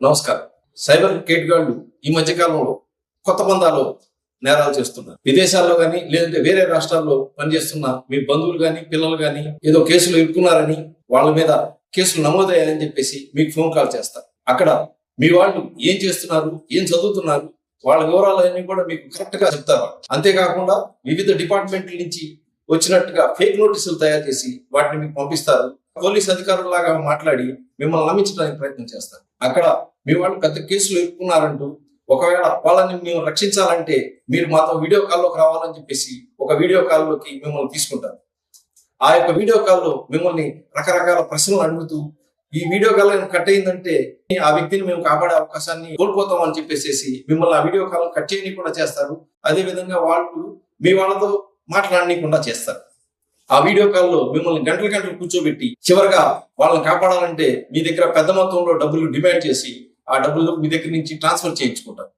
నమస్కారం. సైబర్ కేటుగాళ్ళు ఈ మధ్య కాలంలో కొత్త బంధాలు నేరాలు చేస్తున్నారు. విదేశాల్లో కానీ లేదంటే వేరే రాష్ట్రాల్లో పనిచేస్తున్న మీ బంధువులు కానీ పిల్లలు కానీ ఏదో కేసులు ఇరుక్కున్నారని వాళ్ళ మీద కేసులు నమోదయ్యాయని చెప్పేసి మీకు ఫోన్ కాల్ చేస్తారు. అక్కడ మీ వాళ్ళు ఏం చేస్తున్నారు ఏం చదువుతున్నారు వాళ్ళ వివరాలన్నీ కూడా మీకు కరెక్ట్గా చెప్తారు. అంతేకాకుండా వివిధ డిపార్ట్మెంట్ల నుంచి వచ్చినట్టుగా ఫేక్ నోటీసులు తయారు చేసి వాటిని మీకు పంపిస్తారు. పోలీస్ అధికారులాగా మాట్లాడి మిమ్మల్ని నమ్మించడానికి ప్రయత్నం చేస్తారు. అక్కడ మీ వాళ్ళు పెద్ద కేసులు ఎదుర్కొన్నారంటూ ఒకవేళ వాళ్ళని మేము రక్షించాలంటే మీరు మాతో వీడియో కాల్లోకి రావాలని చెప్పేసి ఒక వీడియో కాల్లోకి మిమ్మల్ని తీసుకుంటారు. ఆ యొక్క వీడియో కాల్లో మిమ్మల్ని రకరకాల ప్రశ్నలు అడుగుతూ ఈ వీడియో కాల్ కట్ అయిందంటే ఆ వ్యక్తిని మేము కాపాడే అవకాశాన్ని కోల్పోతాం అని చెప్పేసి మిమ్మల్ని ఆ వీడియో కాల్ కట్ చేయనీయకుండా చేస్తారు. అదే విధంగా వాళ్ళు మీ వాళ్ళతో మాట్లాడనీయకుండా చేస్తారు. ఆ వీడియో కాల్లో మిమ్మల్ని గంటలు గంటలు కూర్చోబెట్టి చివరిగా వాళ్ళని కాపాడాలంటే మీ దగ్గర పెద్ద మొత్తంలో డబ్బులు డిమాండ్ చేసి ఆ డబ్బులు మీ దగ్గర నుంచి ట్రాన్స్ఫర్ చేయించుకుంటారు.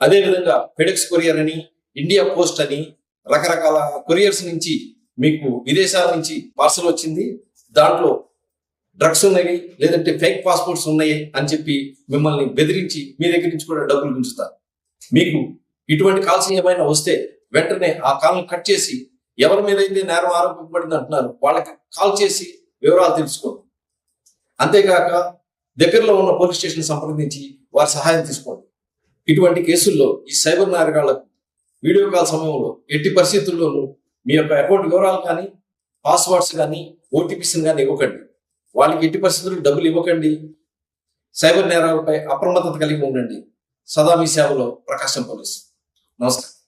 అదేవిధంగా ఫెడెక్స్ కొరియర్ అని ఇండియా పోస్ట్ అని రకరకాల కొరియర్స్ నుంచి మీకు విదేశాల నుంచి పార్సల్ వచ్చింది. దాంట్లో డ్రగ్స్ ఉన్నాయి లేదంటే ఫేక్ పాస్పోర్ట్స్ ఉన్నాయి అని చెప్పి మిమ్మల్ని బెదిరించి మీ దగ్గర నుంచి కూడా డబ్బులు గుంజుతారు. మీకు ఇటువంటి కాల్స్ ఏమైనా వస్తే వెంటనే ఆ కాల్ని కట్ చేసి ఎవరి మీద అయితే నేరం ఆరోపించబడింది అంటున్నారు వాళ్ళకి కాల్ చేసి వివరాలు తెలుసుకోండి. అంతేకాక దగ్గరలో ఉన్న పోలీస్ స్టేషన్ సంప్రదించి వారి సహాయం తీసుకోండి. ఇటువంటి కేసుల్లో ఈ సైబర్ నేరగాళ్ళకు వీడియో కాల్ సమయంలో ఎట్టి పరిస్థితుల్లోనూ మీ యొక్క అకౌంట్ వివరాలు కానీ పాస్వర్డ్స్ కానీ ఓటీపీస్ కానీ ఇవ్వకండి. వాళ్ళకి ఎట్టి పరిస్థితుల్లో డబ్బులు ఇవ్వకండి. సైబర్ నేరాలపై అప్రమత్తత కలిగి ఉండండి. సదా మీ సేవలో ప్రకాశం పోలీస్. నమస్కారం.